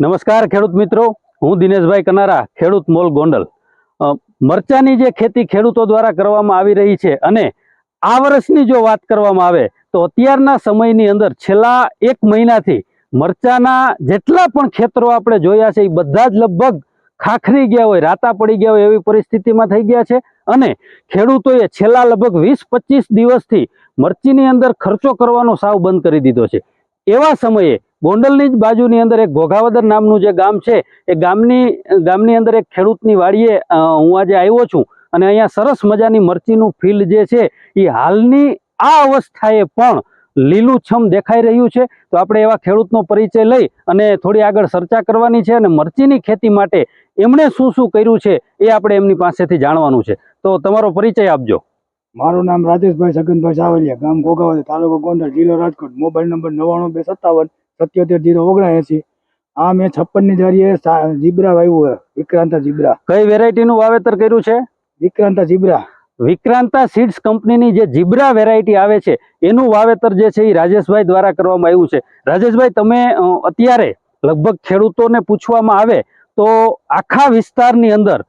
નમસ્કાર ખેડૂત મિત્રો, હું દિનેશભાઈ કનારા, ખેડૂત મોલ ગોંડલ. મરચાની જે ખેતી ખેડૂતો દ્વારા કરવામાં આવી રહી છે અને આ વર્ષની જો વાત કરવામાં આવે, તો અત્યારના સમયની અંદર છેલ્લા એક મહિનાથી મરચાના જેટલા પણ ખેતરો આપણે જોયા છે, એ બધા જ લગભગ ખાખરી ગયા હોય, રાતા પડી ગયા હોય એવી પરિસ્થિતિમાં થઈ ગયા છે અને ખેડૂતોએ છેલ્લા લગભગ વીસ પચીસ દિવસથી મરચીની અંદર ખર્ચો કરવાનો સાવ બંધ કરી દીધો છે. એવા સમયે ગોંડલની જ બાજુની અંદર એક ઘોઘાવદર નામનું જે ગામ છે, એ ગામની ગામની અંદર એક ખેડૂતની વાડીએ હું આજે આવ્યો છું અને અહીંયા સરસ મજાની મરચીનું ફિલ્ડ જે છે, એ હાલની આ અવસ્થાએ પણ લીલુંછમ દેખાઈ રહ્યું છે. તો આપણે એવા ખેડૂતનો પરિચય લઈ અને થોડી આગળ ચર્ચા કરવાની છે અને મરચીની ખેતી માટે એમણે શું શું કર્યું છે, એ આપણે એમની પાસેથી જાણવાનું છે. તો તમારો પરિચય આપજો. મારું નામ રાજેશભાઈ છગનભાઈ સાવલિયા, ગામ ગોગાવાદ તાલુકો ગોંડલ, જિલ્લો રાજકોટ, મોબાઈલ નંબર નવ્વાણું બે સત્તાવન સત્યોતેર જીરો ઓગણએંસી. આ મેં છપ્પનની જારીએ જીબ્રા વાવ્યું છે વિક્રાંતા જીબ્રા. કઈ વેરાયટીનું વાવેતર કર્યું છે? વિક્રાંતા જીબ્રા. વિક્રાંતા સીડ્સ કંપનીની જે જીબ્રા વેરાયટી આવે છે એનું વાવેતર જે છે એ રાજેશભાઈ દ્વારા કરવામાં આવ્યું છે. રાજેશભાઈ તમે અત્યારે લગભગ ખેડૂતોને પૂછવામાં આવે તો આખા વિસ્તારની અંદર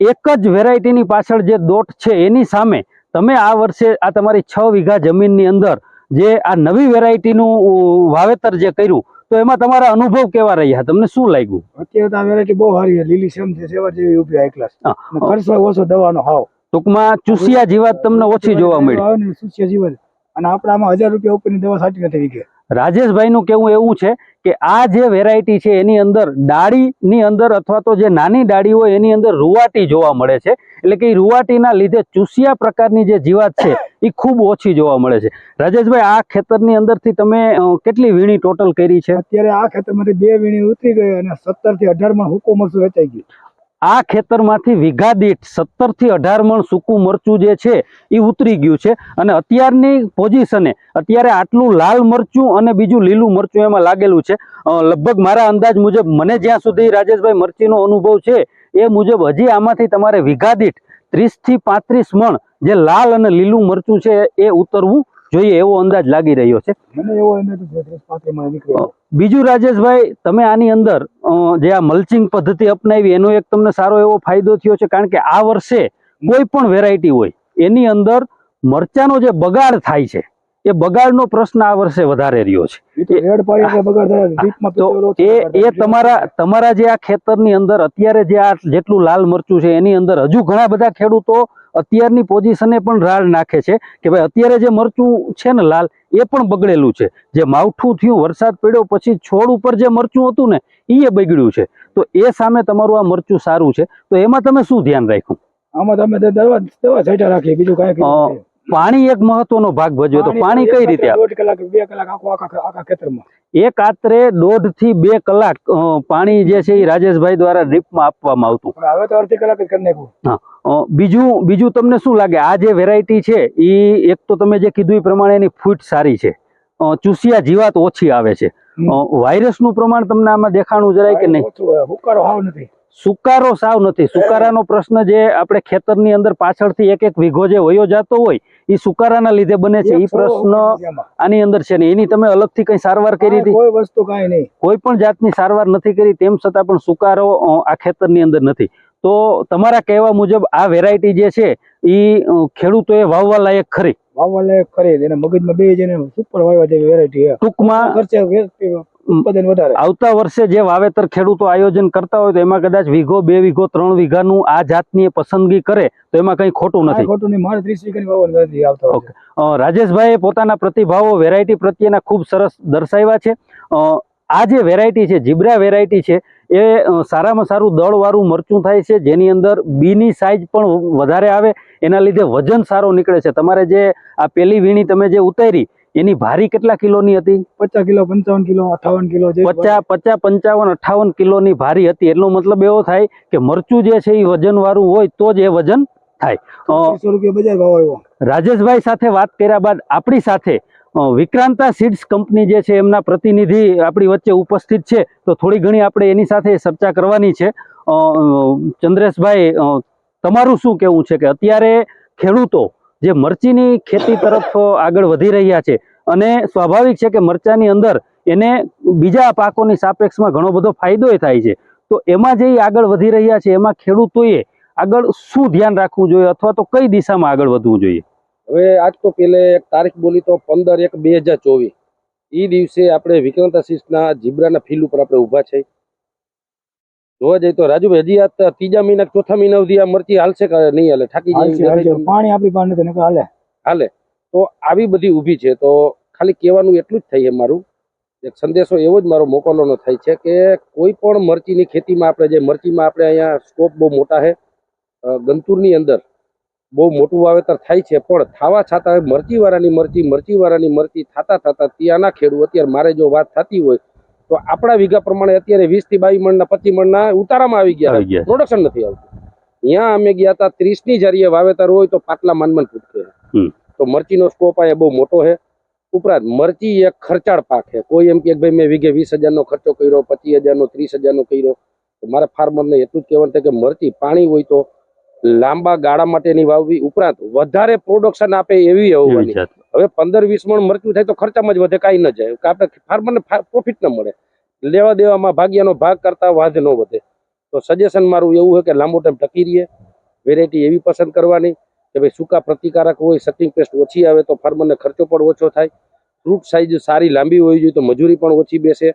એક જ વેરાયટીની પાછળ જે દોટ છે એની સામે તમે આ વર્ષે આ તમારી છ વીઘા જમીનની અંદર જે આ નવી વેરાયટીનું વાવેતર જે કર્યું તો એમાં તમારા અનુભવ કેવા રહ્યા? તમને શું લાગ્યું? અત્યારે આ વેરાયટી બહુ સારી છે. લીલી સેમ છે સેવા જેવી ઊભી હાઈ ક્લાસ ખર્ચો ઓછો દવાનો હાવ. ટૂંકમાં ચૂસિયા જીવાત તમને ઓછી જોવા મળી ચૂસિયા જીવાત અને આપણે આમાં હજાર રૂપિયા ઉપરની દવા સાચી નથી વીઘે. રાજેશભાઈનું કહેવું એવું છે કે આ જે વેરાયટી છે એની અંદર ડાળીની અંદર અથવા તો જે નાની ડાળી હોય એની અંદર રૂવાટી જોવા મળે છે. એટલે કે એ રૂવાટીના લીધે ચૂસિયા પ્રકારની જે જીવાત છે એ ખૂબ ઓછી જોવા મળે છે. રાજેશભાઈ, આ ખેતરની અંદરથી તમે કેટલી વીણી ટોટલ કરી છે? અત્યારે આ ખેતરમાંથી બે વીણી ઉતરી ગઈ અને સત્તરથી અઢારમાં અઢારમાં હુકો મરસું વેચાઈ ગયું. આ ખેતરમાંથી વીઘા દીઠ સત્તરથી અઢાર મણ સૂકું મરચું જે છે એ ઉતરી ગયું છે અને અત્યારની પોઝિશને અત્યારે આટલું લાલ મરચું અને બીજું લીલું મરચું એમાં લાગેલું છે. લગભગ મારા અંદાજ મુજબ મને જ્યાં સુધી રાજેશભાઈ મરચીનો અનુભવ છે એ મુજબ હજી આમાંથી તમારે વીઘા દીઠ ત્રીસથી પાંત્રીસ મણ જે લાલ અને લીલું મરચું છે એ ઉતરવું જોઈએ એવો અંદાજ લાગી રહ્યો છે. મને એવો બીજું રાજેશભાઈ તમે આની અંદર જે આ મલ્ચિંગ પદ્ધતિ અપનાવી એનો એક તમને સારો એવો ફાયદો થયો છે કારણ કે આ વર્ષે કોઈ પણ વેરાયટી હોય એની અંદર મરચાનો જે બગાડ થાય છે એ બગાડનો પ્રશ્ન આ વર્ષે વધારે રહ્યો છે. એ તમારા તમારા જે આ ખેતરની અંદર અત્યારે જે આ જેટલું લાલ મરચું છે એની અંદર હજુ ઘણા બધા ખેડૂતો અત્યારની પોઝિશને પણ રાળ નાખે છે કે ભાઈ અત્યારે જે મરચું છે ને લાલ એ પણ બગડેલું છે. જે માવઠું થયું વરસાદ પડ્યો પછી છોડ ઉપર જે મરચું હતું ને એ બગડ્યું છે. તો એ સામે તમારું આ મરચું સારું છે. તો એમાં તમે શું ધ્યાન રાખ્યું? આમાં તમે દવા દવા છાંટા રાખી બીજું કાંઈ. પાણી એક મહત્વનો ભાગ ભજવે તો પાણી કઈ રીતે દોઢ કલાક બે કલાક આખો આખા આખા ખેતરમાં. એક આત્રે દોઢથી બે કલાક પાણી જે છે એ રાજેશભાઈ દ્વારા ડ્રીપમાં આપવામાં આવતું. હવે તો અડધી કલાક જ કરી નાખ્યું. હા. બીજું બીજું તમને શું લાગે? આ જે વેરાયટી છે એ એક તો તમે જે કીધું એ પ્રમાણે એની ફૂટ સારી છે. ચૂસિયા જીવાત ઓછી આવે છે. વાયરસનું પ્રમાણ તમને આમાં દેખાણું જરાય કે નહીં. હુકારો હાવ નથી. સુકારો સાવ નથી. સુકારાનો પ્રશ્ન જે આપણે ખેતરની અંદર પાછળથી એક એક વીઘો જે વયો જતો હોય એ સુકારાના લીધે બને છે. એ પ્રશ્ન આની અંદર છે ને. એની તમે અલગથી કઈ સારવાર કરી હતી? કોઈ વસ્તુ કાંઈ નહીં. કોઈ પણ જાતની સારવાર નથી કરી તેમ છતાં પણ સુકારો આ ખેતરની અંદર નથી. તો તમારા કહેવા મુજબ આ વેરાયટી જે છે એ ખેડૂતોએ વાવવા લાયક ખરી? વાવવા લાયક ખરી. એને મગજમાં બે જેને સુપર વાવવા જેવી વેરાયટી ટૂંકમાં ખર્ચે આવતા વર્ષે જે વાવેતર ખેડૂતો આયોજન કરતા હોય તો એમાં કદાચ વીઘો બે વીઘો ત્રણ વીઘાનું આ જાતની પસંદગી કરે તો એમાં કંઈ ખોટું નથી. ખોટું નહીં મારે ત્રીસ વીઘાની આવતા વર્ષે. રાજેશભાઈએ પોતાના પ્રતિભાવો વેરાયટી પ્રત્યેના ખૂબ સરસ દર્શાવ્યા છે. આ જે વેરાયટી છે જીબ્રા વેરાયટી છે એ સારામાં સારું દળવાળું મરચું થાય છે જેની અંદર બીની સાઇઝ પણ વધારે આવે એના લીધે વજન સારો નીકળે છે. તમારે જે આ પેલી વીણી તમે જે ઉતારી એની ભારી કેટલા કિલોની હતી? પચાસ કિલો પંચાવન કિલો અઠાવન કિલો પચાસ પચાસ પંચાવન અઠાવન કિલોની ભારી હતી. એટલો મતલબ એવો થાય કે મરચું જે છે એ વજન વાળું હોય તો જ એ વજન થાય. રાજેશભાઈ સાથે વાત કર્યા બાદ આપણી સાથે વિક્રાંતા સીડ્સ કંપની જે છે એમના પ્રતિનિધિ આપણી વચ્ચે ઉપસ્થિત છે. તો થોડી ઘણી આપણે એની સાથે ચર્ચા કરવાની છે. ચંદ્રેશભાઈ તમારું શું કહેવું છે કે અત્યારે ખેડૂતો જે મરચીની ખેતી તરફ આગળ વધી રહ્યા છે અને સ્વાભાવિક છે કે મરચાની અંદર એને બીજા પાકોની સાપેક્ષમાં ઘણો બધો ફાયદો થાય છે. તો એમાં જે આગળ વધી રહ્યા છે, એમાં ખેડૂતોએ આગળ શું ધ્યાન રાખવું જોઈએ અથવા તો કઈ દિશામાં આગળ વધવું જોઈએ? હવે આજ તો પેલે એક તારીખ બોલી તો પંદર એક બે હજાર ચોવીસ. એ દિવસે આપણે વિક્રાંતાશીષના જીબ્રાના ફિલ્ડ ઉપર આપણે ઊભા છે. જોવા જઈએ તો રાજુભાઈ હજી આ ત્રીજા મહિના ચોથા મહિના સુધી આ મરચી હાલશે કે નહીં હાલે? ઠાકી જાય? પાણી આપણી પાસે નથી હાલે. હાલે. તો આવી બધી ઊભી છે. તો ખાલી કહેવાનું એટલું જ થાય છે મારું. એક સંદેશો એવો જ મારો મોકલવાનો થાય છે કે કોઈ પણ મરચીની ખેતીમાં આપણે જે મરચીમાં આપણે અહીંયા સ્કોપ બહુ મોટા છે ગંતુરની અંદર બહુ મોટું વાવેતર થાય છે પણ થાવા છતાં મરચીવાળાની મરચી મરચીવાળાની મરચી થતા થતા ત્યાંના ખેડૂત અત્યારે મારે જો વાત થતી હોય તો આપણા વીઘા પ્રમાણે અત્યારે વીસથી બાવીસ મણના પચીસ મણના ઉતારામાં આવી ગયા. પ્રોડક્શન નથી આવતું. ત્યાં અમે ગયા હતા ત્રીસની જરીએ વાવેતર હોય તો પાટલા માનમાન ફૂટકે. તો મરચીનો સ્કોપ આ બહુ મોટો છે. ઉપરાંત મરચી એક ખર્ચાળ પાક છે. કોઈ એમ કે ભાઈ મેં વીઘે વીસ હજારનો ખર્ચો કર્યો પચીસ હજારનો ત્રીસ હજારનો કર્યો. મારે મારે ફાર્મરને એટલું જ કહેવાનું કે મરચી પાણી હોય તો લાંબા ગાળા માટેની વાવવી ઉપરાંત વધારે પ્રોડક્શન આપે એવી જાત. હવે પંદર, વીસ મણ મરચું થાય તો ખર્ચામાં જ વધે, કાંઈ ન જાય. આપણે ફાર્મરને પ્રોફિટ ન મળે. લેવા દેવામાં ભાગ્યાનો ભાગ કરતા વાધ ન વધે. તો સજેશન મારું એવું હોય કે લાંબો ટાઈમ ટકી રહીએ. વેરાયટી એવી પસંદ કરવાની કે ભાઈ સૂકા પ્રતિકારક હોય સટિંગ પેસ્ટ ઓછી આવે તો ફાર્મરને ખર્ચો પણ ઓછો થાય. ફ્રૂટ સાઇઝ સારી લાંબી હોવી જોઈએ તો મજૂરી પણ ઓછી બેસે.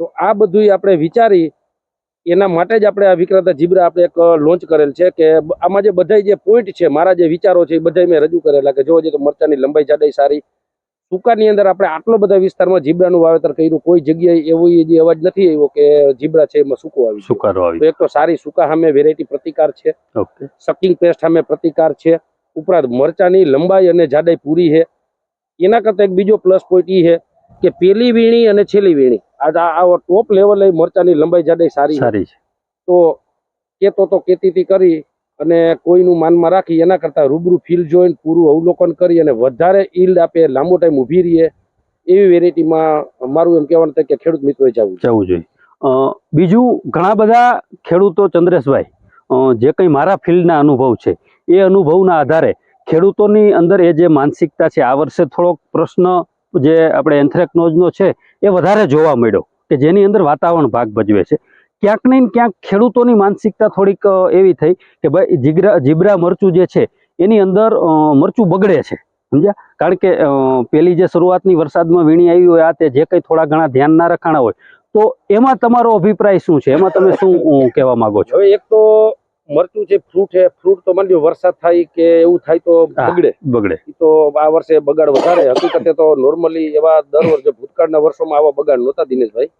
તો આ બધું આપણે વિચારી એના માટે જ આપણે આ વિક્રેતા જીબ્રા આપણે એક લોન્ચ કરેલ છે કે આમાં જે બધા જે પોઈન્ટ છે મારા જે વિચારો છે એ બધા મેં રજૂ કરેલા કે જોવા જઈએ તો મરચાની લંબાઈ જાડાઈ સારી સૂકાની અંદર આપણે આટલો બધા વિસ્તારમાં જીબ્રાનું વાવેતર કર્યું કોઈ જગ્યાએ એવો જે અવાજ નથી આવ્યો કે જીબ્રા છે એમાં સૂકો આવી. સુકારો આવી એક તો સારી સૂકા સામે વેરાયટી પ્રતિકાર છે. સકિંગ પેસ્ટ સામે પ્રતિકાર છે. ઉપરાંત મરચાની લંબાઈ અને જાડાઈ પૂરી છે. એના કરતાં એક બીજો પ્લસ પોઈન્ટ એ છે કે પેલી વીણી અને છેલ્લી વીણી. આ ટોપ લેવલે મરચાની લંબાઈ જાડાઈ સારી સારી છે. તો કેતો તો કેતીથી કરી અને કોઈનું માનમાં રાખી એના કરતાં રૂબરૂ ફીલ જોઈને પૂરું અવલોકન કરી અને વધારે ઈલ્ડ આપે લાંબો ટાઈમ ઊભી રહીએ એવી વેરાયટીમાં મારું એમ કહેવાનું થાય કે ખેડૂત મિત્રોએ જવું જવું જોઈએ. બીજું ઘણા બધા ખેડૂતો ચંદ્રેશભાઈ જે કંઈ મારા ફિલ્ડના અનુભવ છે એ અનુભવના આધારે ખેડૂતોની અંદર એ જે માનસિકતા છે આ વર્ષે થોડોક પ્રશ્ન જે આપણે એન્થ્રેકનોઝનો છે, એ વધારે જોવા મળ્યો કે જેની અંદર વાતાવરણ ભાગ ભજવે છે. ક્યાંક ને ક્યાંક ખેડૂતોની માનસિકતા થોડીક એવી થઈ કે ભાઈ જીગરા, જીબ્રા મરચું જે છે, એની અંદર મરચું બગડે છે. સમજ્યા? કારણ કે પેલી જે શરૂઆતની વરસાદમાં વીણી આવી હોય, આ તે જે કંઈ થોડા ઘણા ધ્યાન ના રખાણા હોય, તો એમાં તમારો અભિપ્રાય શું છે? એમાં તમે શું કહેવા માંગો છો? એક તો મરચું છે ફ્રૂટ છે ફ્રૂટ તો માની વરસાદ થાય કે એવું થાય તો બગડે. બગડે. તો આ વર્ષે બગાડ વધારે. હકીકતે તો નોર્મલી એવા દર વર્ષે ભૂતકાળના વર્ષોમાં આવા બગાડ નહોતા દિનેશભાઈ.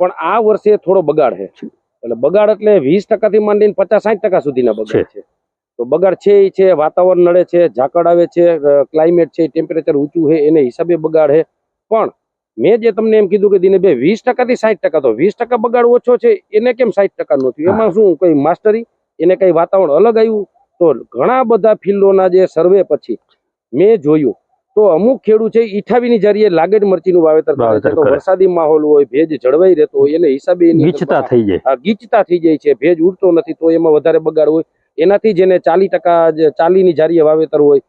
પણ આ વર્ષે થોડો બગાડ છે. એટલે બગાડ એટલે વીસ ટકાથી માંડીને પચાસ સાઠ ટકા સુધીના બગાડ છે. તો બગાડ છે એ છે વાતાવરણ નડે છે ઝાકળ આવે છે ક્લાઇમેટ છે ટેમ્પરેચર ઊંચું છે એને હિસાબે બગાડ છે. પણ મેં જે તમને એમ કીધું કે દિનેશભાઈ વીસ ટકાથી સાઠ ટકા તો વીસ ટકા બગાડ ઓછો છે એને કેમ સાઠ ટકા નો થયું? એમાં શું કઈ માસ્ટરી એને કઈ વાતાવરણ અલગ આવ્યું? તો ઘણા બધા ફિલ્ડોના જે સર્વે પછી મેં જોયું. તો અમુક ખેડૂત છે ઈઠાવીની જારીએ લાગેડ મરચીનું વાવેતર કરે છે. તો વરસાદી માહોલ હોય ભેજ જળવાઈ રહેતો હોય એને હિસાબે ગીચતા થઈ જાય. ગીચતા થઈ જાય છે. ભેજ ઉડતો નથી તો એમાં વધારે બગાડ હોય. એનાથી જેને ચાલી ટકા ચાલીની જારીએ વાવેતર હોય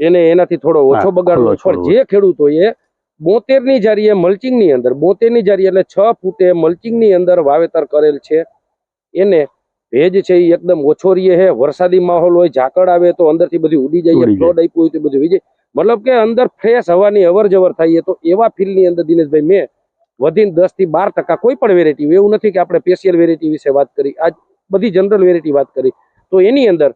એને એનાથી થોડો ઓછો બગાડ હોય. પણ જે ખેડૂતોએ બોતેરની જારીએ મલ્ચિંગની અંદર બોતેરની જારી જારીએ એટલે છ ફૂટે મલ્ચિંગની અંદર વાવેતર કરેલ છે. એને ભેજ છે એ એકદમ ઓછો રહીએ છે વરસાદી માહોલ હોય ઝાકળ આવે તો અંદરથી બધી ઉડી જાય ફ્લોડ આપ્યું હોય તો બધું વીજે મતલબ કે અંદર ફ્રેશ હવાની અવર જવર થાય તો એવા ફિલ્ડની અંદર દિનેશભાઈ મેં વધીને દસથી બાર ટકા કોઈ પણ વેરાયટી એવું નથી કે આપણે સ્પેશિયલ વેરાયટી વિશે વાત કરી આજ બધી જનરલ વેરાયટી વાત કરી. તો એની અંદર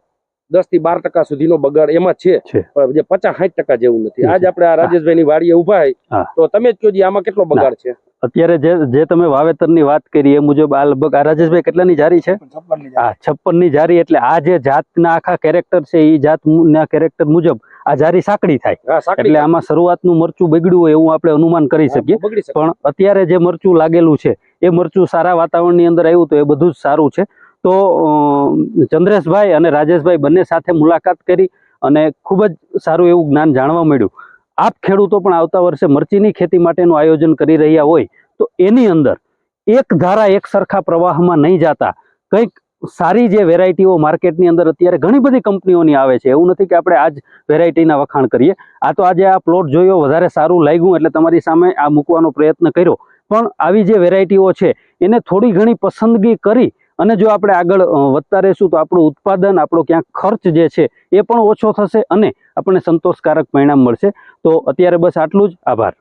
દસથી બાર ટકા સુધીનો બગાડ એમાં છે. પણ જે પચાસ સાઠ ટકા જેવું નથી. આજ આપણે આ રાજેશભાઈ ની વાડીએ ઊભા તો તમે જ કહો આમાં કેટલો બગાડ છે? અત્યારે જે જે તમે વાવેતરની વાત કરી એ મુજબ આ લગભગ આ રાજેશભાઈ કેટલાની જારી છે? છપ્પનની છપ્પનની જારી એટલે આ જે જાતના આખા કેરેક્ટર છે એ જાત ના કેરેક્ટર મુજબ આ જારી સાંકડી થાય. એટલે આમાં શરૂઆતનું મરચું બગડ્યું હોય એવું આપણે અનુમાન કરી શકીએ. પણ અત્યારે જે મરચું લાગેલું છે એ મરચું સારા વાતાવરણની અંદર આવ્યું તો એ બધું જ સારું છે. તો ચંદ્રેશભાઈ અને રાજેશભાઈ બંને સાથે મુલાકાત કરી અને ખૂબ જ સારું એવું જ્ઞાન જાણવા મળ્યું. આપ ખેડૂતો પણ આવતા વર્ષે મરચીની ખેતી માટેનું આયોજન કરી રહ્યા હોય તો એની અંદર એક ધારા એક સરખા પ્રવાહમાં નહીં જતા. કંઈક સારી જે વેરાયટીઓ માર્કેટની અંદર અત્યારે ઘણી બધી કંપનીઓની આવે છે. એવું નથી કે આપણે આ જ વેરાયટીના વખાણ કરીએ. આ તો આજે આ પ્લોટ જોયો, વધારે સારું લાગ્યું એટલે તમારી સામે આ મૂકવાનો પ્રયત્ન કર્યો. પણ આવી જે વેરાયટીઓ છે, એને થોડી ઘણી પસંદગી કરી અને જો આપણે આગળ વધતા રહીશું તો આપણું ઉત્પાદન, આપણો ક્યાંક ખર્ચ જે છે એ પણ ઓછો થશે અને આપણને સંતોષકારક પરિણામ મળશે. તો અત્યારે બસ આટલું જ. આભાર.